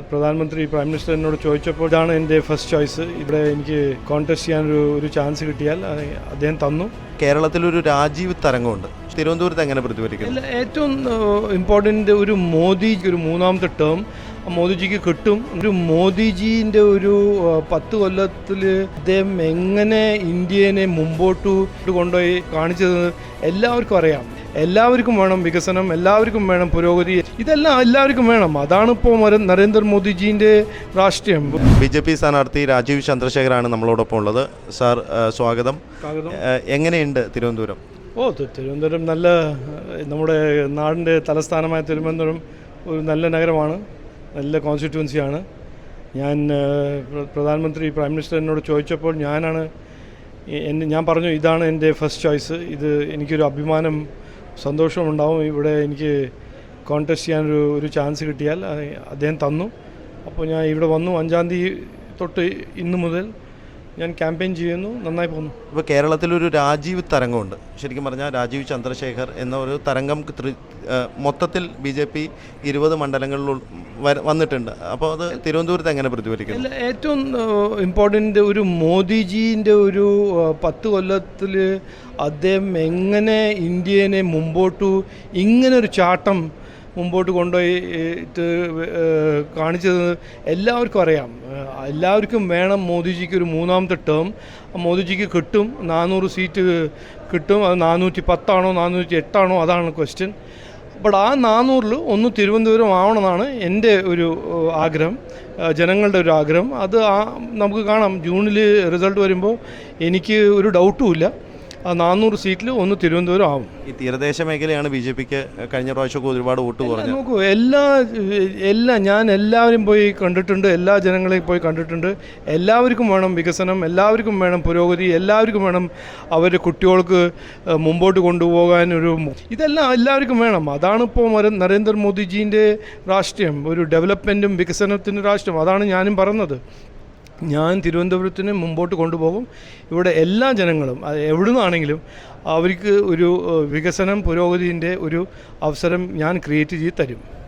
പ്ര- പ്രധാനമന്ത്രി prime minister എന്നോട് ചോദിച്ചപ്പോൾ ഇതാണ് എന്റെ ഫസ്റ്റ് ചോയ്സ് ഇവിടെ എനിക്ക് കോൺടെസ്റ്റ് ചെയ്യാൻ ഒരു ഒരു ചാൻസ് കിട്ടിയാൽ അദ്ദേഹം തന്നു. കേരളത്തിലൊരു രാജീവ് തരംഗമുണ്ട്. തിരുവനന്തപുരത്ത് എങ്ങനെ പ്രതിഫലിക്കുന്നു? ഏറ്റവും ഇമ്പോർട്ടന്റ് ഒരു മോദിക്ക് ഒരു മൂന്നാമത്തെ ടേം മോദിജിക്ക് കിട്ടും. ഒരു മോദിജീന്റെ ഒരു പത്ത് കൊല്ലത്തിൽ അദ്ദേഹം എങ്ങനെ ഇന്ത്യനെ മുമ്പോട്ട് കൊണ്ടുപോയി കാണിച്ചത് എല്ലാവർക്കും അറിയാം. എല്ലാവർക്കും വേണം വികസനം എല്ലാവർക്കും വേണം പുരോഗതി. ഇതെല്ലാം എല്ലാവർക്കും വേണം. അതാണ് ഇപ്പോൾ നരേന്ദ്രമോദിജീന്റെ രാഷ്ട്രീയം. ബി ജെ പി സ്ഥാനാർത്ഥി രാജീവ് ചന്ദ്രശേഖരാണ് നമ്മളോടൊപ്പം ഉള്ളത്. സാർ സ്വാഗതം. എങ്ങനെയുണ്ട് തിരുവനന്തപുരം? ഓ തിരുവനന്തപുരം നല്ല നമ്മുടെ നാടിന്റെ തലസ്ഥാനമായ തിരുവനന്തപുരം ഒരു നല്ല നഗരമാണ്. നല്ല കോൺസ്റ്റിറ്റ്യുവൻസിയാണ് ഞാൻ പ്രധാനമന്ത്രി പ്രൈം മിനിസ്റ്റർ എന്നോട് ചോദിച്ചപ്പോൾ ഞാനാണ് എന്നെ ഞാൻ പറഞ്ഞു ഇതാണ് എന്റെ ഫസ്റ്റ് ചോയ്സ് ഇത് എനിക്കൊരു അഭിമാനം സന്തോഷമുണ്ടാവും. ഇവിടെ എനിക്ക് കോൺടെസ്റ്റ് ചെയ്യാനൊരു ഒരു ചാൻസ് കിട്ടിയാൽ അദ്ദേഹം തന്നു. അപ്പോൾ ഞാൻ ഇവിടെ വന്നു. അഞ്ചാം തീയതി തൊട്ട് ഇന്ന് മുതൽ ഞാൻ ക്യാമ്പയിൻ ചെയ്യുന്നു നന്നായി പോകുന്നു. ഇപ്പോൾ കേരളത്തിലൊരു രാജീവ് തരംഗമുണ്ട്. ശരിക്കും പറഞ്ഞാൽ രാജീവ് ചന്ദ്രശേഖർ എന്ന ഒരു തരംഗം മൊത്തത്തിൽ ബി ജെ പി ഇരുപത് മണ്ഡലങ്ങളിൽ വന്നിട്ടുണ്ട്. അപ്പോൾ അത് തിരുവനന്തപുരത്ത് എങ്ങനെ പ്രതിഫലിക്കുന്നു? ഏറ്റവും ഇമ്പോർട്ടന്റ് ഒരു മോദിജീന്റെ ഒരു പത്ത് കൊല്ലത്തിൽ അദ്ദേഹം എങ്ങനെ ഇന്ത്യനെ മുമ്പോട്ട് ഇങ്ങനൊരു ചാട്ടം മുമ്പോട്ട് കൊണ്ടുപോയി ഇട്ട് കാണിച്ചത് എല്ലാവർക്കും അറിയാം. എല്ലാവർക്കും വേണം മോദിജിക്ക് ഒരു മൂന്നാമത്തെ ടേം മോദിജിക്ക് കിട്ടും നാനൂറ് സീറ്റ് കിട്ടും അത് നാനൂറ്റി പത്താണോ നാനൂറ്റി എട്ടാണോ അതാണ് ക്വസ്റ്റ്യൻ ബട്ട് ആ നാനൂറിൽ ഒന്ന് തിരുവനന്തപുരം ആവണമെന്നാണ് എന്റെ ഒരു ആഗ്രഹം ജനങ്ങളുടെ ഒരു ആഗ്രഹം. അത് ആ നമുക്ക് കാണാം. ജൂണിൽ റിസൾട്ട് വരുമ്പോൾ എനിക്ക് ഒരു ഡൗട്ടും ഇല്ല. ആ നാനൂറ് സീറ്റിൽ ഒന്ന് തിരുവനന്തപുരം ആവും. ഈ തീരദേശ മേഖലയാണ് ബി ജെ പിക്ക് കഴിഞ്ഞ പ്രാവശ്യമൊക്കെ ഒരുപാട് വോട്ട് പറഞ്ഞു നോക്കൂ എല്ലാ എല്ലാ ഞാൻ എല്ലാവരും പോയി കണ്ടിട്ടുണ്ട് എല്ലാ ജനങ്ങളെയും പോയി കണ്ടിട്ടുണ്ട്. എല്ലാവർക്കും വേണം വികസനം എല്ലാവർക്കും വേണം പുരോഗതി എല്ലാവർക്കും വേണം അവരുടെ കുട്ടികൾക്ക് മുമ്പോട്ട് കൊണ്ടുപോകാൻ ഒരു ഇതെല്ലാം എല്ലാവർക്കും വേണം. അതാണ് ഇപ്പോൾ നരേന്ദ്രമോദിജീന്റെ രാഷ്ട്രീയം ഒരു ഡെവലപ്മെന്റും വികസനത്തിന്റെ രാഷ്ട്രീയം. അതാണ് ഞാനും പറഞ്ഞത്. ഞാൻ തിരുവനന്തപുരത്തിന് മുമ്പോട്ട് കൊണ്ടുപോകും. ഇവിടെ എല്ലാ ജനങ്ങളും എവിടെ നിന്നാണെങ്കിലും അവർക്ക് ഒരു വികസനം പുരോഗതിന്റെ ഒരു അവസരം ഞാൻ ക്രിയേറ്റ് ചെയ്ത് തരും.